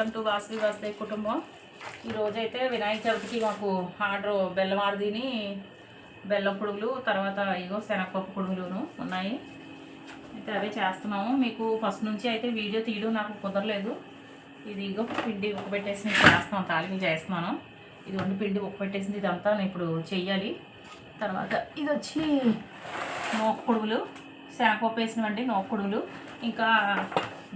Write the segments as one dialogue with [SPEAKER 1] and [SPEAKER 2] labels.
[SPEAKER 1] Welcome to Vasavi Vasudev కుటుంబం. ఈరోజైతే వినాయక చవితికి మాకు ఆర్డర్ బెల్లం ఆరదిని బెల్లం కుడుగులు తర్వాత ఇగో శనగపప్పు కుడుగులును ఉన్నాయి. అయితే అవే చేస్తున్నాము. మీకు ఫస్ట్ నుంచి అయితే వీడియో తీయడం నాకు కుదరలేదు. ఇది ఇగో పిండి ఉక్కబెట్టేసి నేను చేస్తున్నాను తాలింపు చేస్తున్నాను. ఇది వండి పిండి ఉక్కబెట్టేసింది ఇదంతా నేను ఇప్పుడు చెయ్యాలి. తర్వాత ఇది వచ్చి మోక కుడుగులు శనగపప్పు వేసినవండి నోక కుడుగులు ఇంకా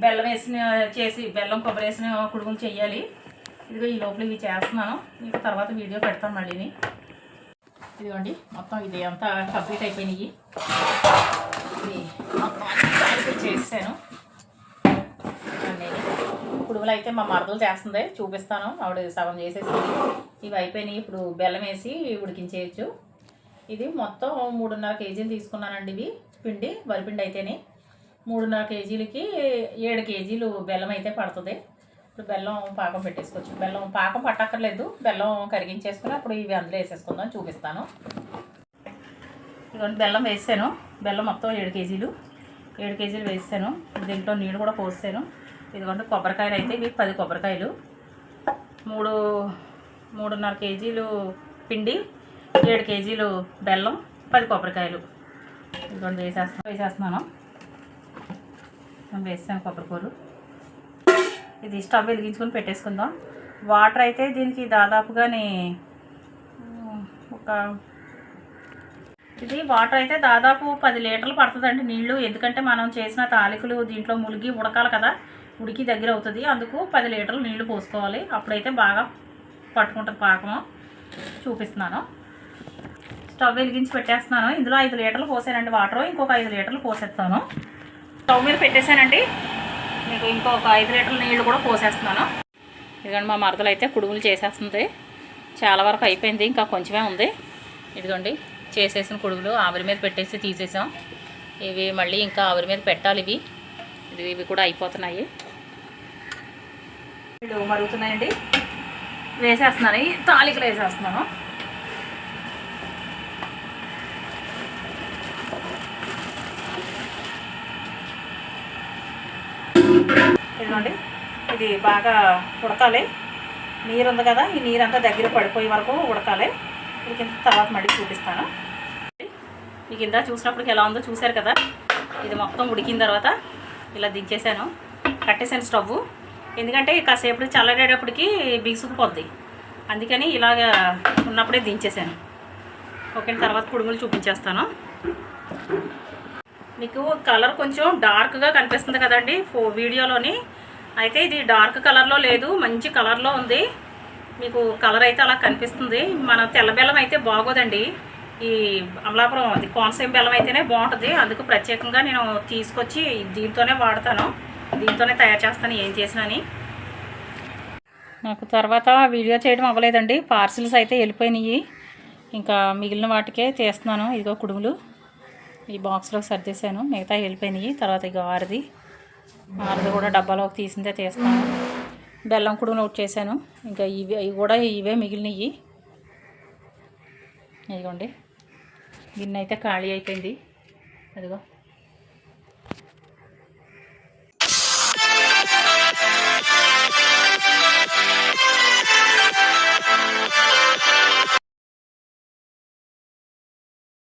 [SPEAKER 1] బెల్లం వేసిన చేసి బెల్లం కొబ్బరి వేసిన కుడుగులు చేయాలి ఇదిగో ఈ లోపల ఇవి చేస్తున్నాను. మీకు తర్వాత వీడియో పెడతాను మళ్ళీని. ఇదిగోండి మొత్తం ఇది అంతా కంప్లీట్ అయిపోయినాయి. ఇది మొత్తం చేసాను కుడుములు అయితే మా మరదలు చేస్తుంది. చూపిస్తాను. ఆవిడ సగం చేసేసింది. ఇవి అయిపోయినాయి. ఇప్పుడు బెల్లం వేసి ఉడికించేయచ్చు. ఇది మొత్తం మూడున్నర కేజీలు తీసుకున్నానండి ఇవి. పిండి వరిపిండి అయితేనే మూడున్నర కేజీలకి ఏడు కేజీలు బెల్లం అయితే పడుతుంది. ఇప్పుడు బెల్లం పాకం పెట్టేసుకోవచ్చు. బెల్లం పాకం పట్టక్కర్లేదు. బెల్లం కరిగించేసుకుని అప్పుడు ఇవి అందులో వేసేసుకుందాం చూపిస్తాను. ఇదిగోండి బెల్లం వేసాను. బెల్లం మొత్తం ఏడు కేజీలు. ఏడు కేజీలు వేసాను. దీంట్లో నీళ్ళు కూడా పోసాను. ఇదిగోండి కొబ్బరికాయలు అయితే ఇవి పది కొబ్బరికాయలు. మూడు మూడున్నర కేజీలు పిండి ఏడు కేజీలు బెల్లం పది కొబ్బరికాయలు. ఇదిగోండి వేసేస్తాను వేసేస్తున్నాను. వేసాను కొబ్బరికూరు ఇది స్టవ్ వెలిగించుకొని పెట్టేసుకుందాం. వాటర్ అయితే దీనికి దాదాపుగానే ఒక ఇది వాటర్ అయితే దాదాపు పది లీటర్లు పడుతుందండి నీళ్ళు ఎందుకంటే మనం చేసిన తాలికలు దీంట్లో ములిగి ఉడకాలి కదా ఉడికి దగ్గర అవుతుంది. అందుకు పది లీటర్లు నీళ్ళు పోసుకోవాలి. అప్పుడైతే బాగా పట్టుకుంటుంది పాకము. చూపిస్తున్నాను. స్టవ్ వెలిగించి పెట్టేస్తున్నాను. ఇందులో ఐదు లీటర్లు పోసానండి వాటర్. ఇంకొక ఐదు లీటర్లు పోసేస్తాను. స్టవ్ మీద పెట్టేశానండి. మీకు ఇంకొక ఐదు లీటర్ల నీళ్ళు కూడా పోసేస్తున్నాను. ఇదిగోండి మా మరదలు అయితే కుడుములు చేసేస్తుంది. చాలా వరకు అయిపోయింది. ఇంకా కొంచెమే ఉంది. ఇదిగోండి చేసేసిన కుడుములు ఆవిరి మీద పెట్టేసి తీసేసాం. ఇవి మళ్ళీ ఇంకా ఆవిరి మీద పెట్టాలి ఇవి. ఇది ఇవి కూడా అయిపోతున్నాయి. మరుగుతున్నాయండి. వేసేస్తున్నాను. ఈ తాలికలు వేసేస్తున్నాను. ఇదిగోండి ఇది బాగా ఉడకాలి. నీరు ఉంది కదా ఈ నీరు అంతా దగ్గర పడిపోయే వరకు ఉడకాలి. ఉడికిన తర్వాత మళ్ళీ చూపిస్తాను. మీకు ఇందా చూసినప్పటికి ఎలా ఉందో చూశారు కదా? ఇది మొత్తం ఉడికిన తర్వాత ఇలా దించేసాను కట్టేసాను స్టవ్. ఎందుకంటే కాసేపు చల్లడేటప్పటికి బిగుసుకుపోద్ది. అందుకని ఇలాగ ఉన్నప్పుడే దించేసాను ఓకే తర్వాత కుడుములు చూపించేస్తాను. మీకు కలర్ కొంచెం డార్క్గా కనిపిస్తుంది కదండి ఫో వీడియోలోని అయితే ఇది డార్క్ కలర్లో లేదు మంచి కలర్లో ఉంది. మీకు కలర్ అయితే అలా కనిపిస్తుంది. మన తెల్ల బెల్లం అయితే బాగోదండి. ఈ అమలాపురం అది కోనసీమ బెల్లం అయితేనే బాగుంటుంది. అందుకు ప్రత్యేకంగా నేను తీసుకొచ్చి దీంతోనే వాడతాను. దీంతోనే తయారు చేస్తాను ఏం చేసినని. నాకు తర్వాత వీడియో చేయడం అవ్వలేదండి. పార్సిల్స్ అయితే వెళ్ళిపోయినాయి. ఇంకా మిగిలిన వాటికే చేస్తున్నాను ఇదిగో కుడుములు. ఈ బాక్స్లో సర్దేశాను. మిగతా వెళ్ళిపోయినాయి. తర్వాత ఇక ఆరిది. ఆరిది కూడా డబ్బాలోకి తీసిందే తీస్తాను. బెల్లం కూడా నోట్ చేశాను. ఇంకా ఇవి ఇవి కూడా ఇవే మిగిలినవి ఇదిగోండి. గిన్నె అయితే ఖాళీ అయిపోయింది. అదిగో